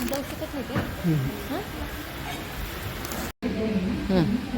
Blouse शिकत नाही ते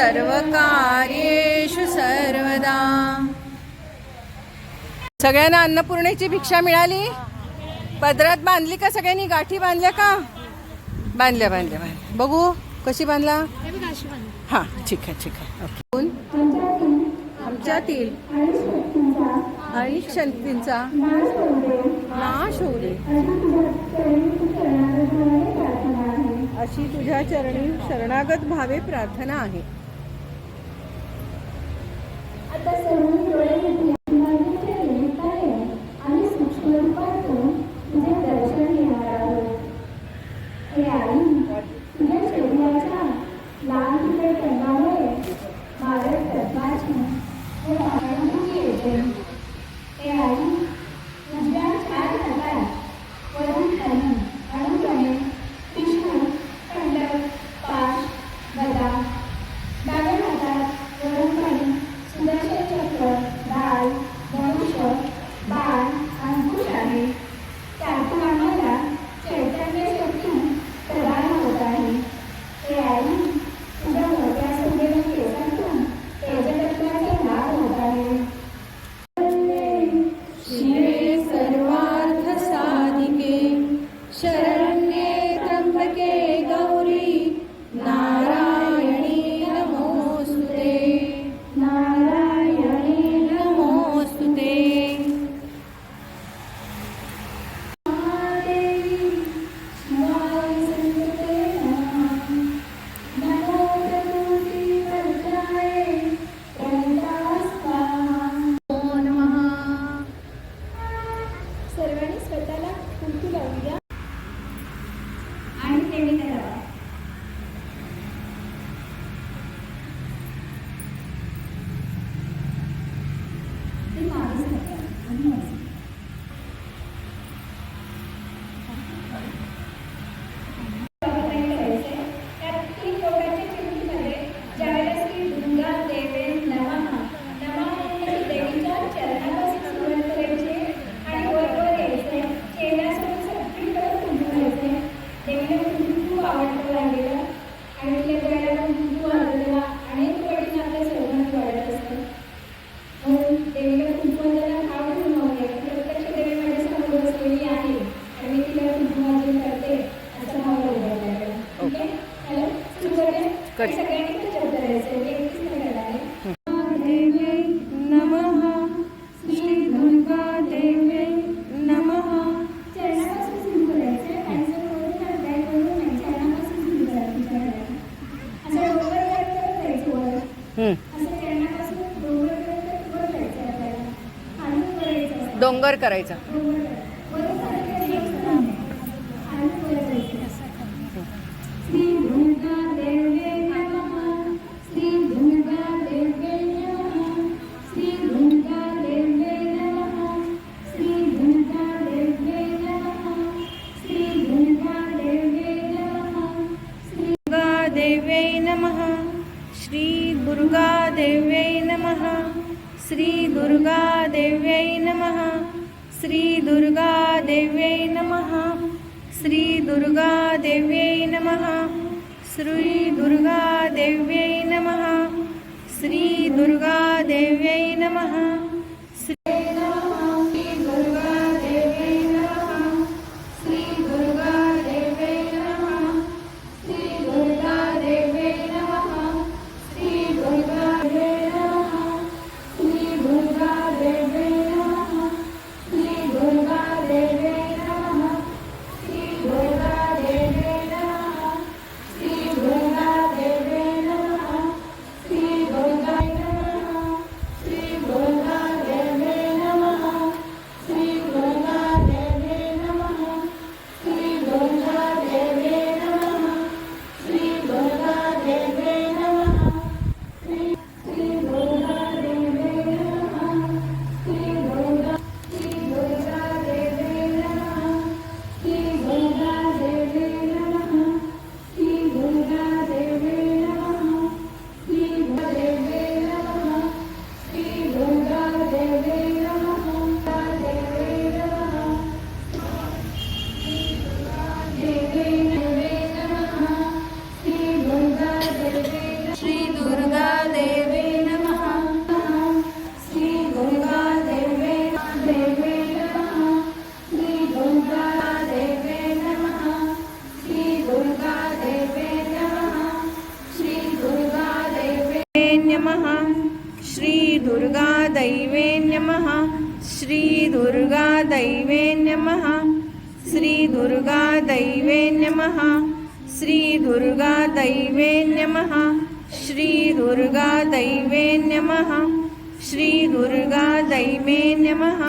सर्वदा. सगळ्यांना अन्नपूर्णेची भिक्षा मिळाली? पदरात बांधली का सगळ्यांनी? गाठी बांधल्या का? बांधल्या बांधल्या बांधल्या. बघू कशी बांधला? हां ठीक आहे ठीक आहे. ओके. आमच्यातील आणि शक्तींचा नाश होऊ दे अशी तुझ्या चरणी शरणागत भावे प्रार्थना आहे. Esta segunda 아니었어요. 아니었어요. डोंगर करायचा. देव्यै नमः. श्री दुर्गा देव्यै नमः. श्री दुर्गा देव्यै नमः. श्रीदुर्गादेव्यै नमः. श्रीदुर्गादेव्यै नमः. श्रीदुर्गादेव्यै नमः. श्रीदुर्गादेव्यै नमः. दैवे नमः श्री दुर्गा दैवे नमः श्री दुर्गा दैवे नमः श्री दुर्गा दैवे नमः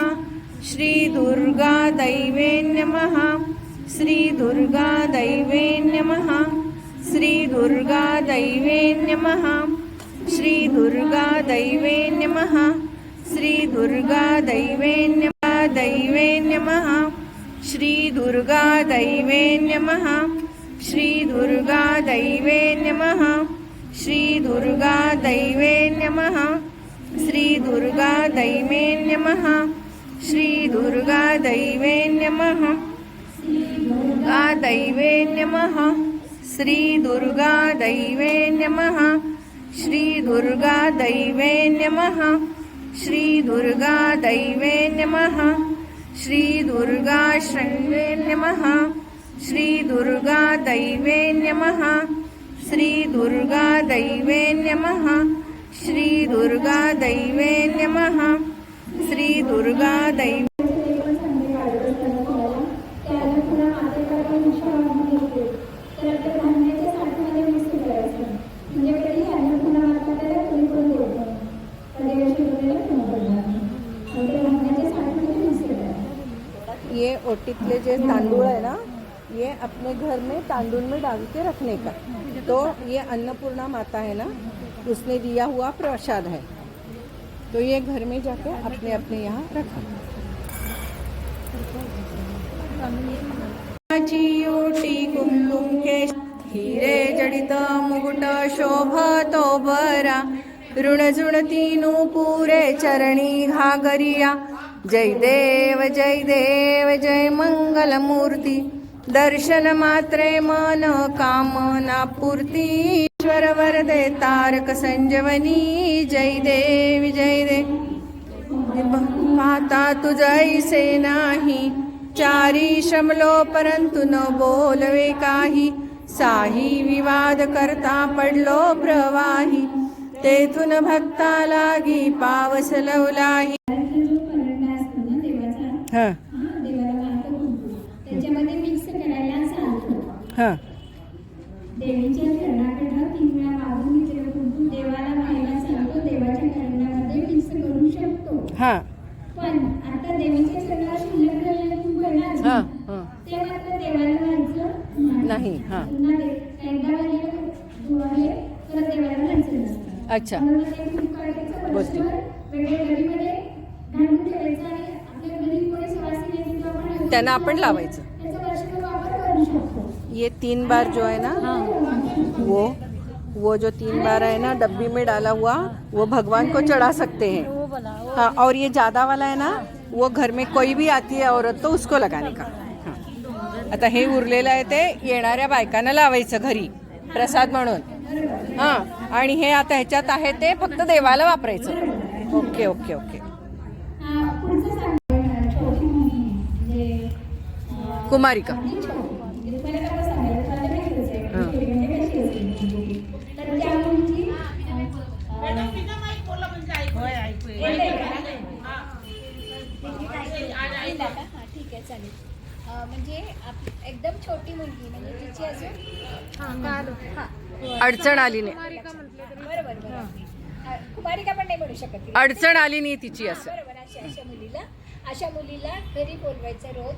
श्री दुर्गा दैवे नमः श्री दुर्गा दैवे नमः श्री दुर्गा दैवे नमः श्री दुर्गा दैवे नमः श्री दुर्गा दैवे नमः दैवे नमः श्रीदुर्गादैवे नमः। श्रीदुर्गादैवे नमः। श्रीदुर्गादैवे नमः। श्रीदुर्गादैवे नमः। श्रीदुर्गादैवे नमः। गादैवे नमः। श्रीदुर्गादैवे नमः। श्रीदुर्गादैवे नमः। श्रीदुर्गादैवे नमः। श्रीदुर्गाश्रये नमः। श्रीदुर्गादैवे नमः। श्रीदुर्गादैवे नमः। श्रीदुर्गादैवे नमः। श्रीदुर्गादैव ये ओटीतले जे तांदूळ है ना ये अपने घर में तांदूल में डाल के रखने का. तो ये अन्नपूर्णा माता है ना उसने दिया हुआ प्रसाद है. तो ये घर में जाके अपने अपने यहाँ रखा. हिरे जडित मुकुट शोभा तो बरा ऋण जुणती पुरे चरणी घागरिया जय देव जय देव जय मंगलमूर्ती। दर्शन मात्रे मन कामना पूर्ती। ईश्वर वरदे तारक संजवनी। जय देव जय देव पाहता तुझैसे नाही। चारी शमलो परंतु न बोलवे काही। साही विवाद करता पडलो प्रवाही। तेथून भक्ता लागी पावस लवलाही। हा. देवाला वाहतो कुंकू त्याच्यामध्ये मिक्स करायला सांगतो हा. देवीच्या चरणाकडनं तीन वेळा मागून घेतलेलं कुंकू देवाला व्हायला सांगतो देवाच्या मिक्स करू शकतो. हा. पण आता देवीच्या चरणावर शिल्लक राहिलेलं कुंकू आहे ना हा अजून, हा ते मात्र देवाला व्हायचं नाही, हा. पुन्हा दे- एकदा वाहिलेलं कुंकू आहे तर देवाला व्हायचं नसतं अच्छा. म्हणून ते कुंकू काढायचं गोष्टी. वर्षभर वेगळ्या घडीमध्ये घालून ठेवायचं आणि आपल्या घरी कोणी सवासी येतील किंवा आपण त्यांना आपण लावायचं. ये तीन बार जो है ना वो वो जो तीन बार है ना डब्बी में डाला हुआ वो भगवान को चढ़ा सकते हैं। हाँ और ये ज़्यादा वाला है ना वो घर में कोई भी आती है औरत तो उसको लगाने का। हाँ. आता हे उरलेलं आहे ते येणाऱ्या बायकांना लावायचं घरी प्रसाद म्हणून. हां आणि हे आता ह्याच्यात आहे ते फक्त देवाला वापरायचं. ओके ओके ओके हा, पुढचं सांगा छोटी मुलगी म्हणजे अं, कुमारिका आणि छोटी. म्हणजे तुम्हाला कसं सांगायचं तुम्हाला माहितीच आहे हां. छोटी म्हणजे कशी असते तर त्या मुलीची अं, येते का? हां ठीक आहे चालेल म्हणजे आप- एकदम छोटी मुलगी म्हणजे तिची अजून हां अडचण आली नाही. बरोबर बरोबर अं, कुमारिका पण नाही म्हणू शकत अडचण आली नाही तिची असं. बरोबर अशा अशा मुलीला अशा मुलीला घरी बोलवायचं रोज.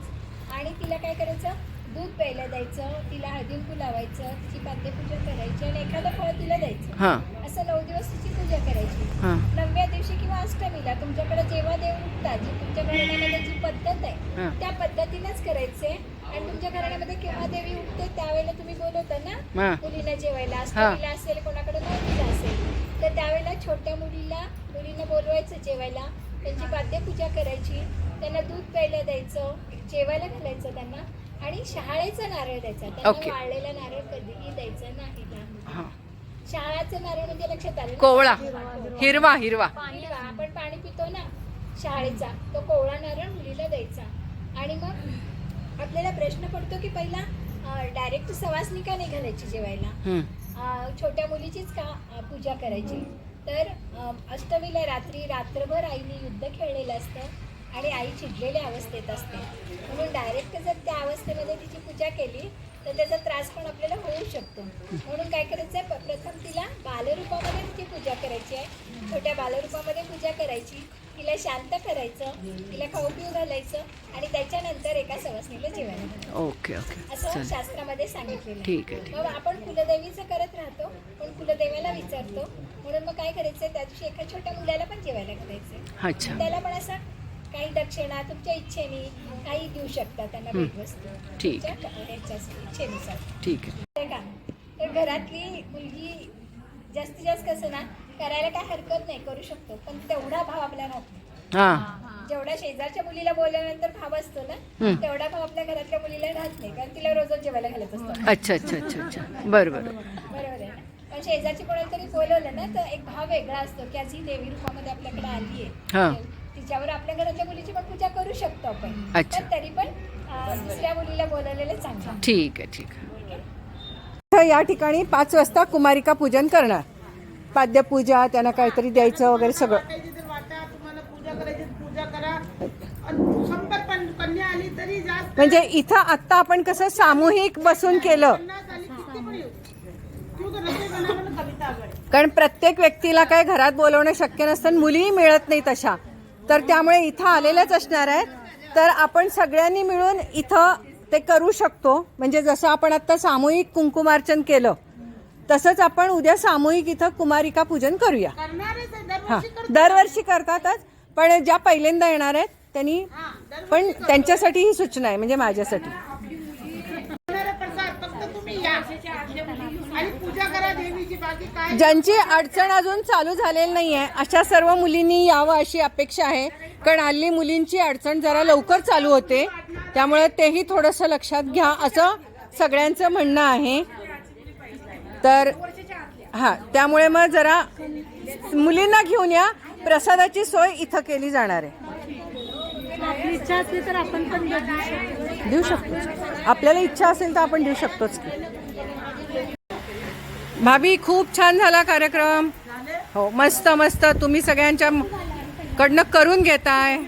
आणि तिला काय करायचं? दूध प्यायला द्यायचं तिला हळदी कुंकू लावायचं तिची पाद्यपूजा करायची आणि एखादं फळ तिला द्यायचं. हां. असं नऊ दिवस तिची पूजा करायची. हां. नवव्या दिवशी किंवा अष्टमीला तुमच्याकडे जेव्हा देव उठतात जी तुमच्या घराण्यामध्ये जी पद्धत आहे. त्या पद्धतीनंच करायचे. आणि तुमच्या घराण्यामध्ये केव्हा देवी उठते त्यावेळेला तुम्ही बोलवता ना. मुलीला जेवायला. अष्टमीला असेल कोणाकडे नवमीला असेल तर त्यावेळेला छोट्या मुलीला मुलींना बोलवायचं जेवायला. त्यांची पाद्यपूजा करायची. त्यांना दूध प्यायला द्यायचं. जेवायला घालायचं त्यांना आणि शहाळेचा नारळ द्यायचा. त्यांना वाळलेला नारळ कधीही द्यायचा नाही लहान. हां. शहाळाचं नारळ म्हणजे लक्षात आलं ना? कोवळा. हिरवा हिरवा. आपण पाणी पितो ना शाळेचा तो कोवळा नारळ मुलीला द्यायचा. आणि मग आपल्याला प्रश्न पडतो की पहिला डायरेक्ट सवासनी का नाही घालायची जेवायला. अं, छोट्या मुलीचीच का अं, पूजा करायची? तर अं, अष्टमीला रात्री रात्रभर आईने युद्ध खेळलेलं असतं. आणि आई चिडलेल्या अवस्थेत असते. म्हणून डायरेक्ट जर त्या अवस्थेमध्ये तिची पूजा केली तर त्याचा त्रास पण आपल्याला होऊ शकतो. म्हणून काय करायचं आहे प्रथम तिला बालरूपामध्ये तिची पूजा करायची आहे. छोट्या बालरूपामध्ये पूजा करायची. तिला शांत करायचं. तिला खाऊ पिऊ घालायचं. आणि त्याच्यानंतर एका सवासणीला जेवायला. Okay okay. असं शास्त्रामध्ये सांगितलेलं. ठीक आहे मग आपण कुलदेवीचं करत राहतो. पण कुलदेवाला विचारतो. म्हणून मग काय करायचं त्या दिवशी एका छोट्या मुलाला पण जेवायला अच्छा. त्याला पण असं काही दक्षिणा तुमच्या इच्छेने काही देऊ शकता त्यांना. भेटवस्तू. ठीक. ह्याच्या इच्छेनुसार. ठीक आहे. का तर घरातली मुलगी जास्तीत जास्त कसं ना करायला काय हरकत नाही करू शकतो पण तेवढा भाव आपल्याला राहत नाही जेवढा शेजारच्या मुलीला बोलल्यानंतर भाव असतो ना. तेवढा भाव आपल्या घरातल्या मुलीला राहत नाही कारण तिला रोजच जेवायला घालत असतो. अच्छा अच्छा अच्छा अच्छा. बरं बरं बरोबर आहे पण शेजारची कोणातरी बोलवलं ना तर एक भाव वेगळा असतो की आज ही देवी रूपामध्ये आपल्याकडे आली हा. आहे तिच्यावर आपल्या घरातल्या मुलीची पण पूजा करू शकतो आपण. अच्छा. पण तरी पण अं, दुसऱ्या मुलीला बोलवलेलं चांगलं. ठीक आहे ठीक आहे. या ठिकाणी पाच वाजता कुमारिका पूजन करणार. पाद्यपूजा त्यांना काहीतरी द्यायचं वगैरे सगळं. टाकायची तर वाटा तुम्हाला पूजा करायची तर पूजा करा आणि शंभर पण कन्या आली तरी जास्त म्हणजे इथं आत्ता आपण कसं सामूहिक बसून केलं. पन्नास आली किती पण येऊ क्यों कर रस्ते बनावं कविता आगळे कारण प्रत्येक व्यक्तीला काय घरात बोलवणं शक्य नसतं आणि मुलीही मिळत नाही तशा तर त्यामुळे इथं आलेल्याच असणार आहेत. तर आपण सगळ्यांनी मिळून इथं ते करू शकतो. म्हणजे जसं आपण आता सामूहिक कुंकुमार्चन केलं तसंच आपण उद्या सामूहिक इथं कुमारिका पूजन करूया. आहे. हां दरवर्षी करतो. दरवर्षी करतातच पण ज्या पहिल्यांदा येणार आहेत त्यांनी पण त्यांच्यासाठी ही सूचना आहे म्हणजे माझ्यासाठी करणारा प्रसाद फक्त तुम्ही या आणि पूजा करा देवीची बाकी काय ज्यांची अडचण अजून चालू झालेली नाही आहे अशा सर्व मुलींनी यावं अशी अपेक्षा आहे. कारण हल्ली मुलींची अडचण जरा लवकर चालू होते. त्यामुळे तेही थोडंसं लक्षात घ्या असं सगळ्यांचं म्हणणं आहे. तर हां त्यामुळे मग जरा मुलींना घेऊन या. प्रसादाची सोय इथं केली जाणार आहे. इच्छा असली तर आपण पण देऊ शकतो. आपल्याला इच्छा असेल तर आपण देऊ शकतोच की. भाभी खूप छान झाला कार्यक्रम. हो मस्त मस्त. तुम्ही सगळ्यांच्या कडनं करून घेताय.